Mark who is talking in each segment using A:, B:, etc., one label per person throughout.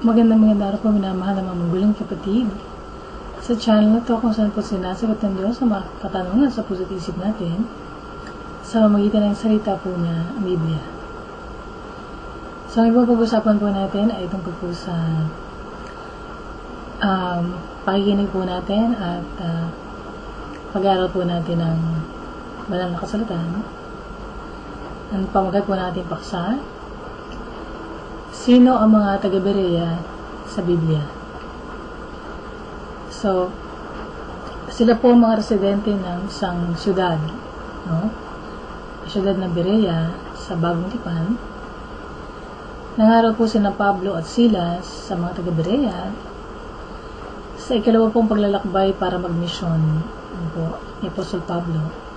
A: Magandang magandang araw po, minamahal ng mga magulong kapatid. Sa channel na to, kung saan po sinasagot ng Diyos sa mga katanungan sa puso't isip natin, sa mamagitan ng salita po ang Biblia. So, ang ibang pag-usapan po natin ay tungkol po sa um, pakikinig po natin at uh, pag-aaral po natin ng banal na kasalatan. Ang pamagat po natin paksa, Sino ang mga taga-Berea sa Biblia? So, sila po mga residente ng isang syudad, no? Syudad ng Berea sa Bagong Tipan. Nangaral po sila Pablo at Silas sa mga taga-Berea sa ikalawa pong paglalakbay para magmisyon ano po, ni Apostol Pablo.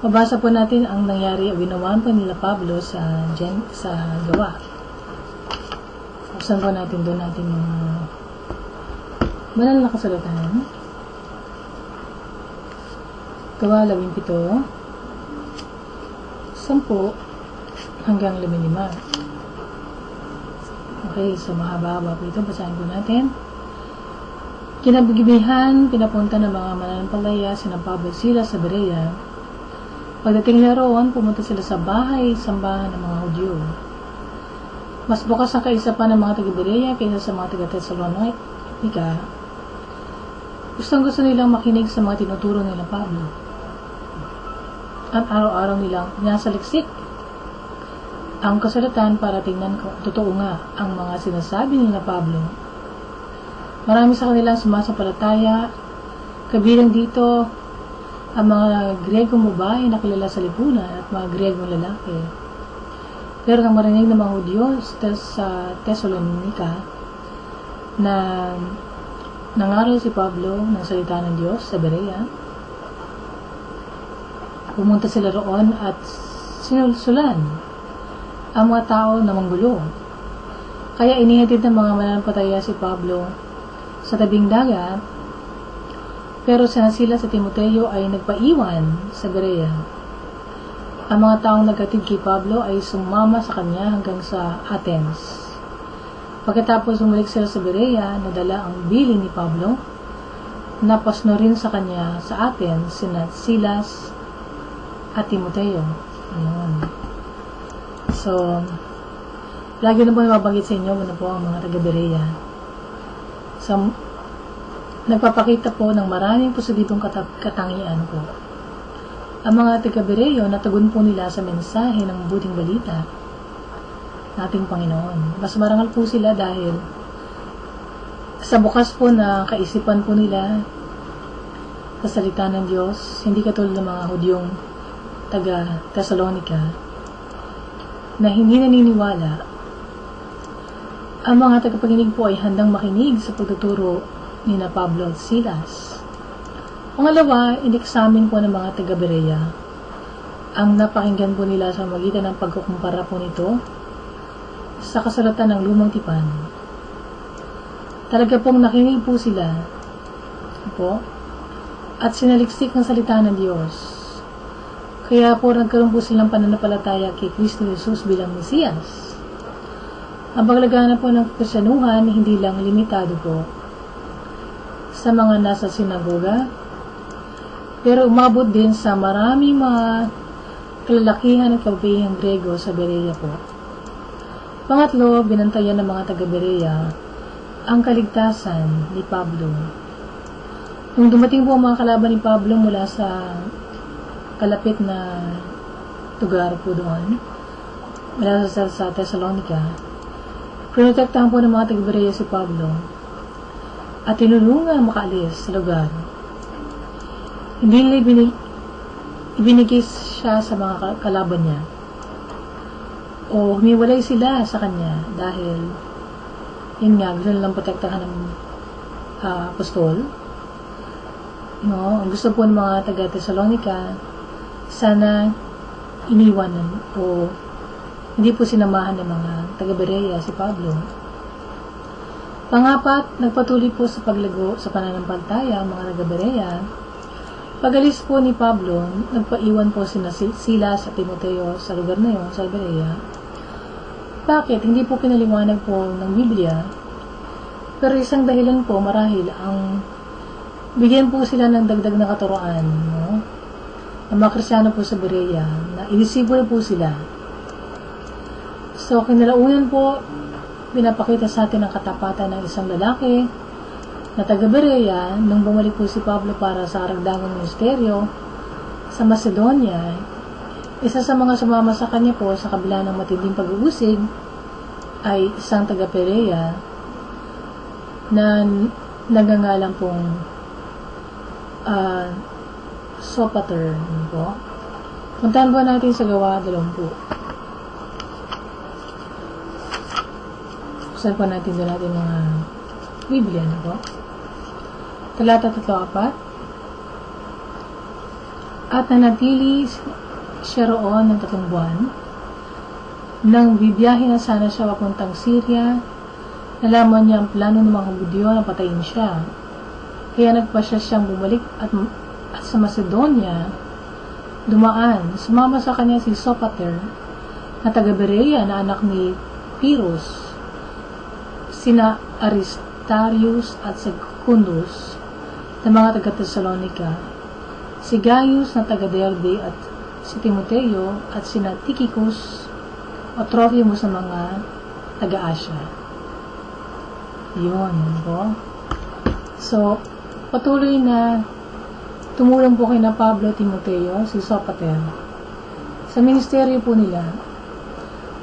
A: Mabasa po natin ang nangyari o ginawa po nila Pablo sa, Gen, sa gawa. Buksan po natin doon natin mga banal na kasulatan. Gawa 17, 10 hanggang 15. Okay, so mahaba-haba po ito. Basahin po natin. Kinabigibihan, pinapunta ng mga mananampalaya sina Pablo sila sa Berea. Pagdating na roon, pumunta sila sa bahay sambahan ng mga Hudyo. Mas bukas ang kaisapan ng mga taga-Berea kaysa sa mga taga-Thessalonica. Gustong gusto nilang makinig sa mga tinuturo nila Pablo. At araw-araw nilang pinasaliksik ang kasulatan para tingnan kung totoo nga ang mga sinasabi nila Pablo. Marami sa kanila sumasampalataya, kabilang dito ang mga Gregong babae na kilala sa lipunan at mga Gregong lalaki. Pero nang marinig ng mga Hudyo sa Thessalonica na nangaral si Pablo ng salita ng Diyos sa Berea, pumunta sila roon at sinulsulan ang mga tao na manggulo. Kaya inihatid ng mga mananampataya si Pablo sa tabing dagat, pero sa sila sa Timoteo ay nagpaiwan sa Berea ang mga taong nagkatid kay Pablo ay sumama sa kanya hanggang sa Athens. Pagkatapos umalik sila sa Berea, nadala ang bili ni Pablo. Napasno rin sa kanya sa Athens sina Silas at Timoteo. Ayun. So, lagi na po nababanggit sa inyo ano po ang mga taga-Berea. So, nagpapakita po ng maraming positibong katangian po ang mga taga-Bereo natagun po nila sa mensahe ng buting balita nating Panginoon. Mas marangal po sila dahil sa bukas po na kaisipan po nila sa salita ng Diyos, hindi katulad ng mga Hudyong taga Thessalonica na hindi naniniwala ang mga tagapaginig po ay handang makinig sa pagtuturo ni na Pablo at Silas Pangalawa, inexamin po ng mga taga-Berea ang napakinggan po nila sa magitan ng pagkukumpara po nito sa kasulatan ng lumang tipan. Talaga pong nakinig po sila po at sinaliksik ng salita ng Diyos. Kaya po nagkaroon po silang pananampalataya kay Kristo Jesus bilang Mesiyas. Ang paglagana po ng Krisyanuhan hindi lang limitado po sa mga nasa sinagoga, pero umabot din sa maraming mga kalalakihan at kababihang Grego sa Berea po. Pangatlo, binantayan ng mga taga-Berea ang kaligtasan ni Pablo. Nung dumating po ang mga kalaban ni Pablo mula sa kalapit na lugar po doon, mula sa, sa Thessalonica, pinotektahan po ng mga taga-Berea si Pablo at tinulungan makaalis sa lugar hindi nila ibinig, ibinigay siya sa mga kalaban niya. O humiwalay sila sa kanya dahil yun nga, gusto nilang protektahan ng uh, apostol. No, ang gusto po ng mga taga Thessalonica, sana iniwanan o hindi po sinamahan ng mga taga Berea si Pablo. Pangapat, nagpatuloy po sa paglago sa pananampalataya ang mga taga Berea Pagalis po ni Pablo, nagpaiwan po sina Silas at Timoteo sa lugar na yon, sa Berea. bakit? Hindi po pinaliwanag po ng Biblia. Pero isang dahilan po, marahil, ang bigyan po sila ng dagdag na katuroan, no? Ang mga Krisyano po sa Berea, na inisibol po sila. So, kinalaunan po, pinapakita sa atin ang katapatan ng isang lalaki na taga Berea nung bumalik po si Pablo para sa karagdagang ministeryo sa Macedonia. Isa sa mga sumama sa kanya po sa kabila ng matinding pag-uusig ay isang taga Berea na nagangalang pong uh, Sopater po. Puntahan po natin sa gawa dalawampu. Buksan po natin doon natin mga Biblia na po. Talata 34. At nanatili siya roon ng tatlong buwan. Nang bibiyahe na sana siya papuntang Syria, nalaman niya ang plano ng mga Budyo na patayin siya. Kaya nagpa siya siyang bumalik at, at sa Macedonia, dumaan. Sumama sa kanya si Sopater, na taga Berea na anak ni Pyrrhus, sina Aristarius at Secundus, na mga taga Thessalonica, si Gaius na taga Derbe at si Timoteo at sina Tychicus o Trophimus sa mga taga-Asya. Yun, po. So, patuloy na tumulong po kay na Pablo Timoteo, si Sopater, sa ministeryo po nila.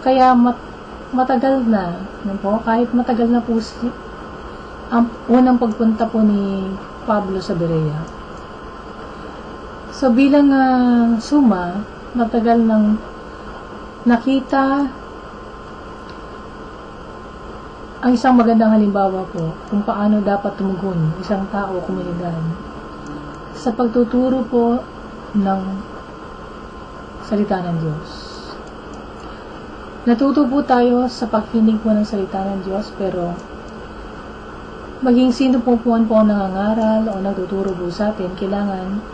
A: Kaya mat matagal na, ano po, kahit matagal na po si, ang unang pagpunta po ni Pablo sa Berea. So bilang uh, suma, matagal nang nakita ang isang magandang halimbawa po kung paano dapat tumugon isang tao o sa pagtuturo po ng salita ng Diyos. Natuto po tayo sa pakinig po ng salita ng Diyos pero maging sino po po ang nangangaral o nagtuturo po sa atin, kailangan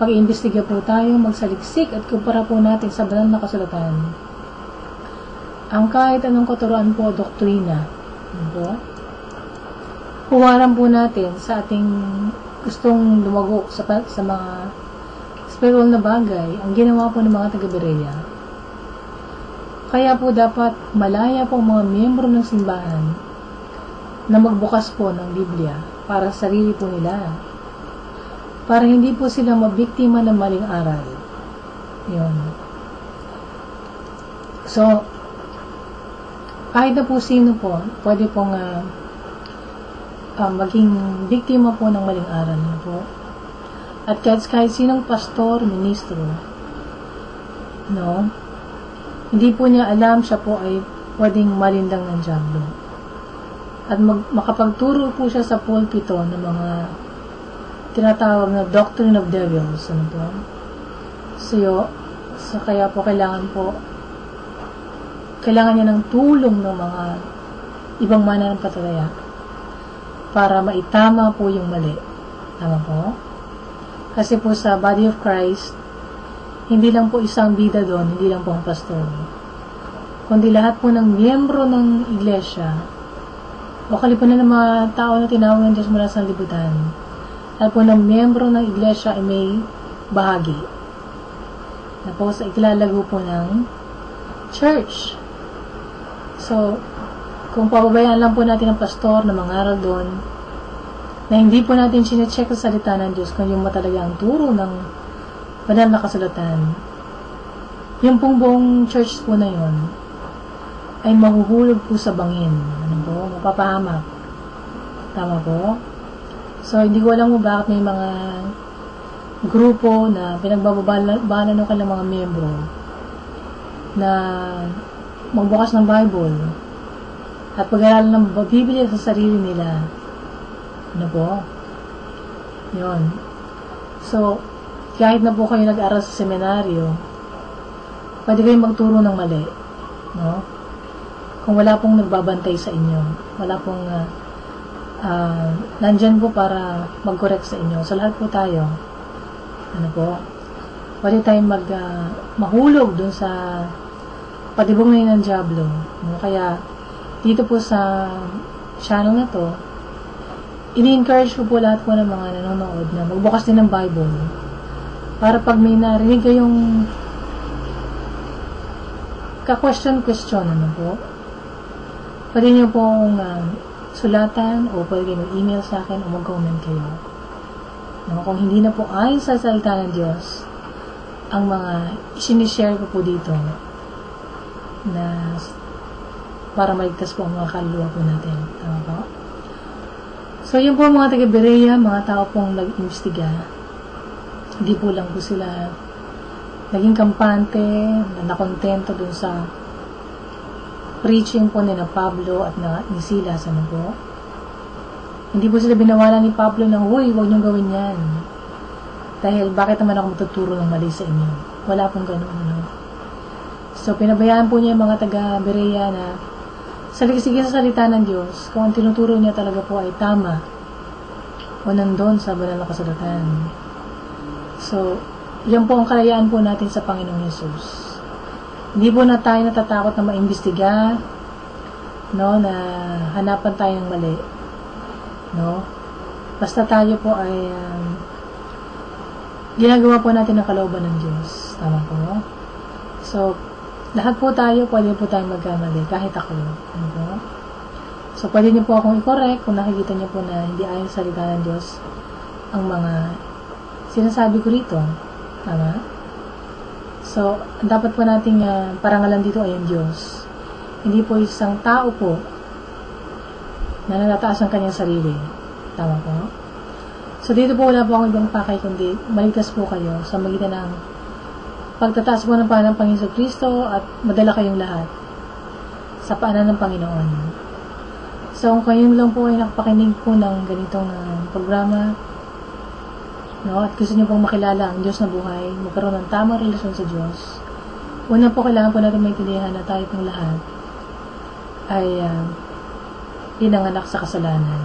A: pag-iimbestiga po tayo, magsaliksik at kumpara po natin sa banal na kasulatan. Ang kahit anong katuruan po, doktrina. Ano po? Huwaran po natin sa ating gustong lumago sa, sa mga spiritual na bagay, ang ginawa po ng mga taga-Berea. Kaya po dapat malaya po ang mga miyembro ng simbahan na magbukas po ng Biblia para sa sarili po nila. Para hindi po sila mabiktima ng maling aral. Yun. So, kahit na po sino po, pwede pong uh, uh, maging biktima po ng maling aral po. At kahit, kahit sinong pastor, ministro, no, hindi po niya alam siya po ay pwedeng malindang ng Diablo. At mag, makapagturo po siya sa pulpito ng mga tinatawag na doctrine of devils. Ano po? So, yo, so kaya po kailangan po kailangan niya ng tulong ng mga ibang mana ng patalaya para maitama po yung mali. Tama po? Kasi po sa body of Christ, hindi lang po isang bida doon, hindi lang po ang pastor. Kundi lahat po ng miyembro ng iglesia, o kalipunan ng mga tao na tinawag ng Diyos mula sa libutan, lahat po ng miyembro ng iglesia ay may bahagi. Na po sa ikalalago po ng church. So, kung pababayaan lang po natin ang pastor na mangaral doon, na hindi po natin sinecheck sa salita ng Diyos kung yung matalaga ang turo ng banal na kasulatan, yung pong buong church po na yon ay mahuhulog po sa bangin. Ano po? Mapapahamak. Tama po? So, hindi ko alam mo bakit may mga grupo na pinagbababalan ng kanilang mga miyembro na magbukas ng Bible at pag-aralan ng Biblia sa sarili nila. Ano po? Yun. So, kahit na po kayo nag-aral sa seminaryo, pwede kayong magturo ng mali. No? Kung wala pong nagbabantay sa inyo, wala pong uh, uh, nandyan po para mag-correct sa inyo. Sa lahat po tayo, ano po, pwede tayong mag, uh, mahulog dun sa padibong ngayon ng Diablo. No? Kaya, dito po sa channel na to, ini-encourage ko po lahat po ng mga nanonood na magbukas din ng Bible para pag may narinig kayong ka-question-question ano po, pwede niyo pong uh, sulatan o pwede kayo mag-email sa akin o mag-comment kayo. No, kung hindi na po ayon sa salita ng Diyos, ang mga sinishare ko po dito na para maligtas po ang mga kaluluwa po natin. Tama po? So, yun po mga taga-Berea, mga tao pong nag-imbestiga. Hindi po lang po sila naging kampante, na nakontento dun sa preaching po ni na Pablo at na ni Silas, ano po. Hindi po sila binawalan ni Pablo na, huy, huwag niyong gawin yan. Dahil, bakit naman ako matuturo ng mali sa inyo? Wala pong ganun, ano. So, pinabayaan po niya yung mga taga-Berea na saligsigin sa salita ng Diyos kung ang tinuturo niya talaga po ay tama o nandun sa banal na kasulatan. So, yan po ang kalayaan po natin sa Panginoong Yesus. Hindi po na tayo natatakot na maimbestiga, no, na hanapan tayo ng mali. No? Basta tayo po ay um, ginagawa po natin ang kalooban ng Diyos. Tama po. So, lahat po tayo, pwede po tayo magkamali, kahit ako. Ano po? So, pwede niyo po akong i-correct kung nakikita niyo po na hindi ayon sa salita ng Diyos ang mga sinasabi ko rito. Tama? So, dapat po nating uh, parangalan dito ay ang Diyos. Hindi po isang tao po na natataas ang kanyang sarili. Tama po? So, dito po wala po akong ibang pakay kundi maligtas po kayo sa magitan ng pagtataas po ng paanan ng Panginoon Kristo at madala kayong lahat sa paanan ng Panginoon. So, kung kayo lang po ay nakapakinig po ng ganitong uh, programa, no, at gusto niyo pong makilala ang Diyos na buhay, magkaroon ng tamang relasyon sa Diyos, una po kailangan po natin maintindihan na tayo pong lahat ay uh, pinanganak sa kasalanan.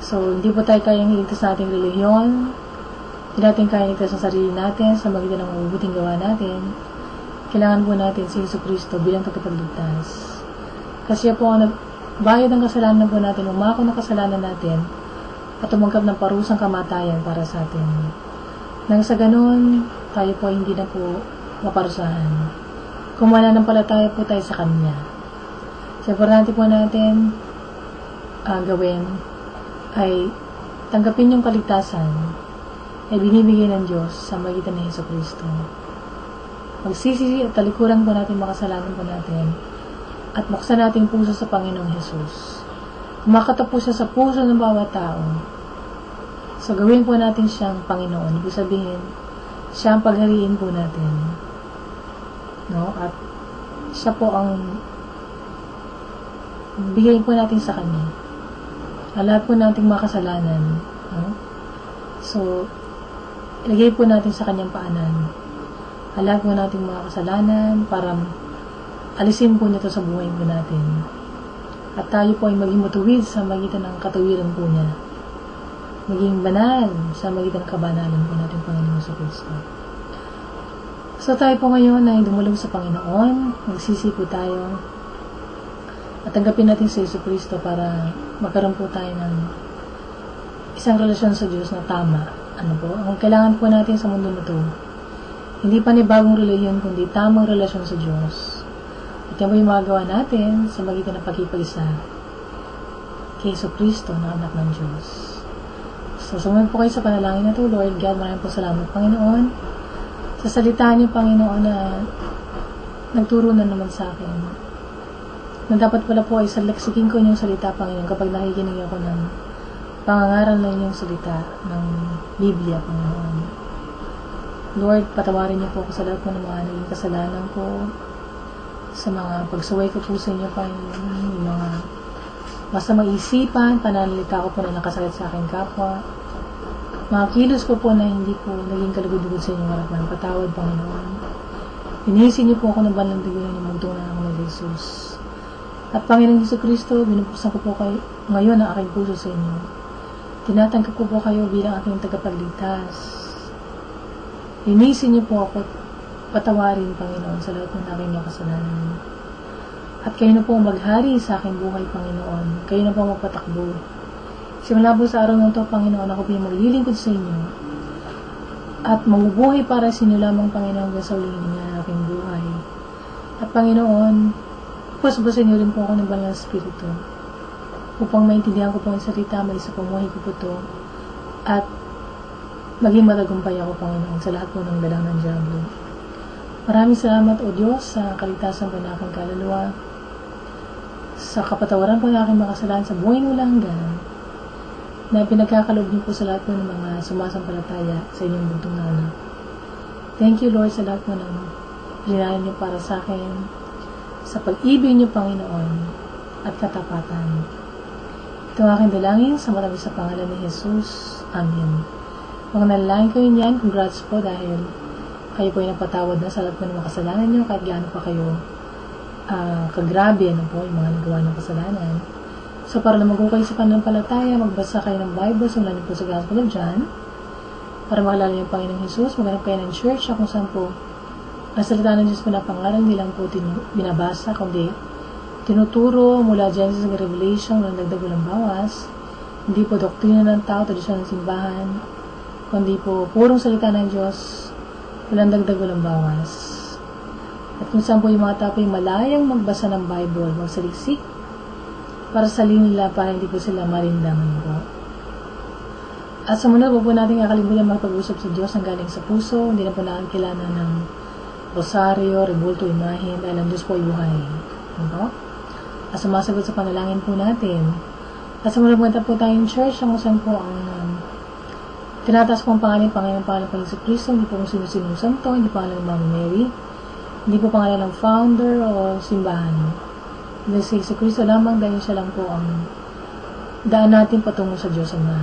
A: So, hindi po tayo kayang iligtas sa ating relihiyon, hindi natin kaya ligtas sa sarili natin sa magitan ng mabubuting gawa natin. Kailangan po natin si Yesu Kristo bilang tagapagligtas. Kasi po ang nagbayad ng kasalanan po natin, umako ng kasalanan natin, at tumanggap ng parusang kamatayan para sa atin. Nang sa ganun, tayo po hindi na po maparusahan. Kung mananampalataya po tayo sa Kanya. Sa importante po natin uh, gawin ay tanggapin yung kaligtasan ay binibigay ng Diyos sa magitan ni Heso Kristo. Magsisisi at talikuran po natin makasalanan po natin at buksan natin puso sa Panginoong Hesus. Siya sa puso ng bawat tao. So, gawin po natin siyang Panginoon. Ibig sabihin, siya ang paghariin po natin. No? At siya po ang bigay po natin sa Kanya. Lahat po nating makasalanan. No? So, ilagay po natin sa kanyang paanan. Halag po natin mga kasalanan para alisin po nito sa buhay po natin. At tayo po ay maging matuwid sa magitan ng katawiran po niya. Maging banal sa magitan ng kabanalan po natin Panginoon sa Kristo. So tayo po ngayon ay dumulog sa Panginoon, magsisi po tayo, at tanggapin natin sa Yesu Kristo para magkaroon po tayo ng isang relasyon sa Diyos na tama ano po, ang kailangan po natin sa mundo na to, hindi pa ni bagong reliyon, kundi tamang relasyon sa Diyos. Yan po yung magagawa natin sa magitan ng pagkipag-isa kay Kristo na anak ng Diyos. So, sumunod po kayo sa panalangin na to, Lord God, maraming po salamat, Panginoon, sa salita niyo, Panginoon, na nagturo na naman sa akin. Na dapat pala po ay salaksikin ko yung salita, Panginoon, kapag nakikinig ako ng pangangaral na inyong salita ng Biblia, Panginoon. Lord, patawarin niyo po ako sa lahat ng mga naging kasalanan ko, sa mga pagsuway ko po sa inyo, Panginoon, yung mga masamang isipan, pananalita ko po na nakasakit sa aking kapwa, mga kilos ko po na hindi po naging kalugod-lugod sa inyong harapan. Patawad, Panginoon. Pinisin niyo po ako ng banang dugo na magtungan ako ng Jesus. At Panginoon Hesus Kristo, binupusan ko po kayo ngayon ang aking puso sa inyo. Tinatanggap ko po kayo bilang aking tagapagligtas. Linisin niyo po ako patawarin, Panginoon, sa lahat ng aking mga kasalanan. At kayo na po maghari sa aking buhay, Panginoon. Kayo na po magpatakbo. Simula po sa araw ng to, Panginoon, ako po yung maglilingkod sa inyo. At mabubuhay para sa inyo lamang, Panginoon, sa uli ng aking buhay. At Panginoon, pusbusin niyo rin po ako ng banal na spirito upang maintindihan ko po ang salita, may isa pumuhay ko po to at maging matagumpay ako, Panginoon, sa lahat po ng dalang ng Diablo. Maraming salamat, O Diyos, sa kaligtasan po ng aking kaluluwa, sa kapatawaran po ng aking makasalanan sa buhay lang hanggan, na pinagkakaloob niyo po sa lahat po ng mga sumasampalataya sa inyong buntong na anak. Thank you, Lord, sa lahat po ng linaan niyo para sa akin, sa pag-ibig niyo, Panginoon, at katapatan. Ito aking dalangin sa marami sa pangalan ni Jesus. Amen. Mga nalangin kayo niyan, congrats po dahil kayo po ay napatawad na sa lahat po ng mga kasalanan niyo kahit gaano pa kayo uh, kagrabe ano po, yung mga nagawa ng kasalanan. So, para na mag-ukay sa pananampalataya, magbasa kayo ng Bible, simulan niyo po sa Gospel of John, para makalala niyo ang Panginoong Jesus, maghanap kayo ng church, kung saan po ang salita ng Diyos po pangalan, hindi lang po binabasa, kundi tinuturo mula Genesis hanggang Revelation, walang dagdag walang bawas. Hindi po doktrina ng tao, tradisyon ng simbahan, kundi po purong salita ng Diyos, walang dagdag walang bawas. At kung saan po yung mga yung malayang magbasa ng Bible, magsaliksik, para sa nila para hindi po sila marindaman po. At sa muna po po natin kakalimutan magpag-usap sa Diyos ang galing sa puso, hindi na po natin kailangan ng rosaryo, rebulto, imahin, dahil ang Diyos po ay buhay. Ano? At sumasagot sa panalangin po natin. At sa muna po tayong church, ang usan po ang tinataas po ang pangalan, ng Panginoon Kristo, hindi po kung sino-sino santo, hindi pangalan ng Mama Mary, hindi po pangalan ng founder o simbahan. Hindi si Kristo Kristo lamang dahil siya lang po ang daan natin patungo sa Diyos Ama.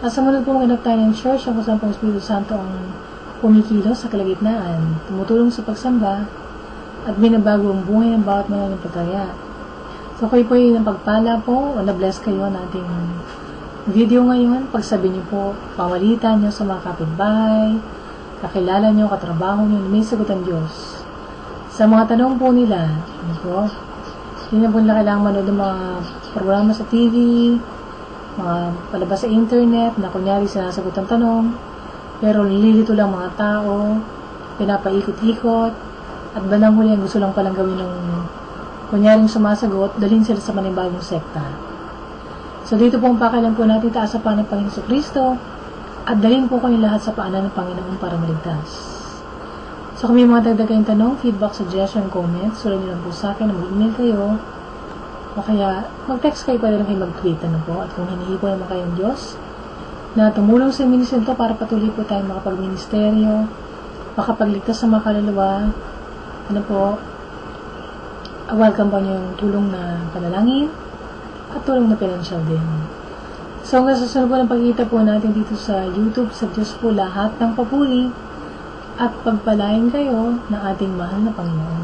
A: At sa muna po ganap tayo ng church, ang kusang pong Espiritu Santo ang pumikilos sa kalagitnaan, tumutulong sa pagsamba, at binabago ang buhay ng bawat mananampataya. So, kayo po yung pagpala po o na-bless kayo ng ating video ngayon. Pagsabi niyo po, pamalitan niyo sa mga kapitbahay, kakilala niyo, katrabaho niyo, may sagot ang Diyos. Sa mga tanong po nila, ano po, hindi na po nila kailangan manood ng mga programa sa TV, mga palabas sa internet, na kunyari sinasagot ang tanong, pero nililito lang mga tao, pinapaikot-ikot, at bandang huli ang gusto lang palang gawin ng kunyaring sumasagot, dalhin sila sa manibagong sekta. So dito po ang pakialam po natin taas sa paan ng Panginoon Kristo at dalhin po kayo lahat sa paanan ng Panginoon para maligtas. So kung may mga dagdag tanong, feedback, suggestion, comment, sulat niyo lang po sa akin, mag-email kayo o kaya mag-text kayo pwede lang kayo mag-tweet ano po? At kung hinihi po naman kayong Diyos na tumulong sa ministry to para patuloy po tayong makapag-ministeryo, makapagligtas sa mga kaluluwa, ano po, welcome po niyo yung tulong na panalangin at tulong na pinansyal din. So, hanggang sa sunod po ng pagkita po natin dito sa YouTube, sa Diyos po lahat ng papuri at pagpalain kayo ng ating mahal na Panginoon.